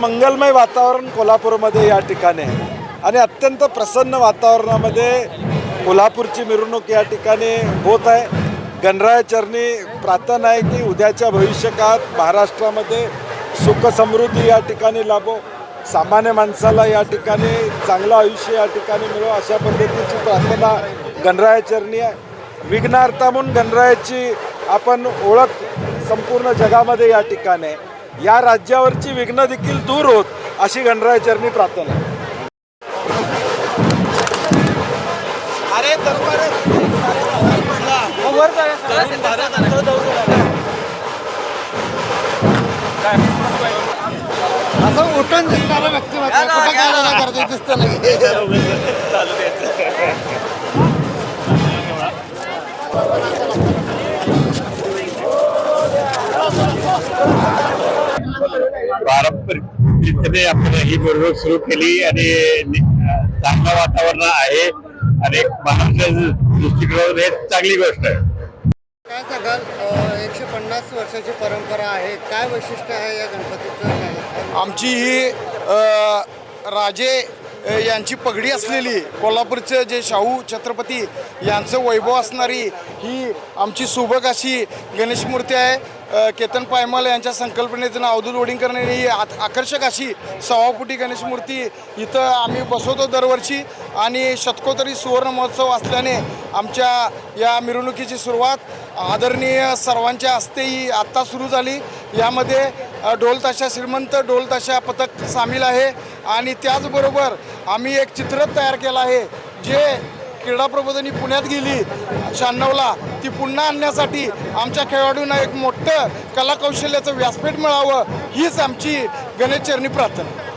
मंगलमय वातावरण कोल्हापूरमध्ये या ठिकाणी आहे. आणि अत्यंत प्रसन्न वातावरणामध्ये कोल्हापूरची मिरवणूक या ठिकाणी होत आहे. गणरायाचरणी प्रार्थना आहे की उद्याच्या भविष्यकाळात महाराष्ट्रामध्ये सुख समृद्धी या ठिकाणी लाभो. सामान्य माणसाला या ठिकाणी चांगलं आयुष्य या ठिकाणी मिळो अशा पद्धतीची प्रार्थना गणरायाचरणी आहे. विघ्नार्था म्हणून गणरायाची आपण ओळख संपूर्ण जगामध्ये या ठिकाणी आहे. या राज्यावरची विघ्न देखील दूर होत अशी गणरायाचरणी प्रार्थना. असं उठून नाही करते दिसतं नाही पारंपरिक आपण ही मिरवणूक सुरू केली आणि चांगलं वातावरण आहे आणि महाराष्ट्राच्या दृष्टिकोनातून हे चांगली गोष्ट आहे. काय सांगाल? एकशे पन्नास वर्षाची परंपरा आहे. काय वैशिष्ट्य आहे या गणपतीचं? आमची ही राजे यांची पगडी असलेली कोल्हापूरचे जे शाहू छत्रपती यांचं वैभव असणारी ही आमची सुबक अशी गणेश मूर्ती आहे. केतन पायमल यांच्या संकल्पनेतून अवधूत वडिंकर ही आकर्षक अशी सवापुटी गणेश मूर्ती इथं आम्ही बसवतो दरवर्षी. आणि शतकोतरी सुवर्ण महोत्सव असल्याने आमच्या या मिरवणुकीची सुरुवात आदरणीय सर्वांच्या हस्ते ही आत्ता सुरू झाली. यामध्ये ढोलताशा श्रीमंत ढोलताशा पथक सामील आहे. आणि त्याचबरोबर आम्ही एक चित्रच तयार केलं आहे जे क्रीडा प्रबोधनी पुण्यात गेली. शहाण्णवला ती पुन्हा आणण्यासाठी आमच्या खेळाडूंना एक मोठं कलाकौशल्याचं व्यासपीठ मिळावं हीच आमची गणेश चरणी प्रार्थना.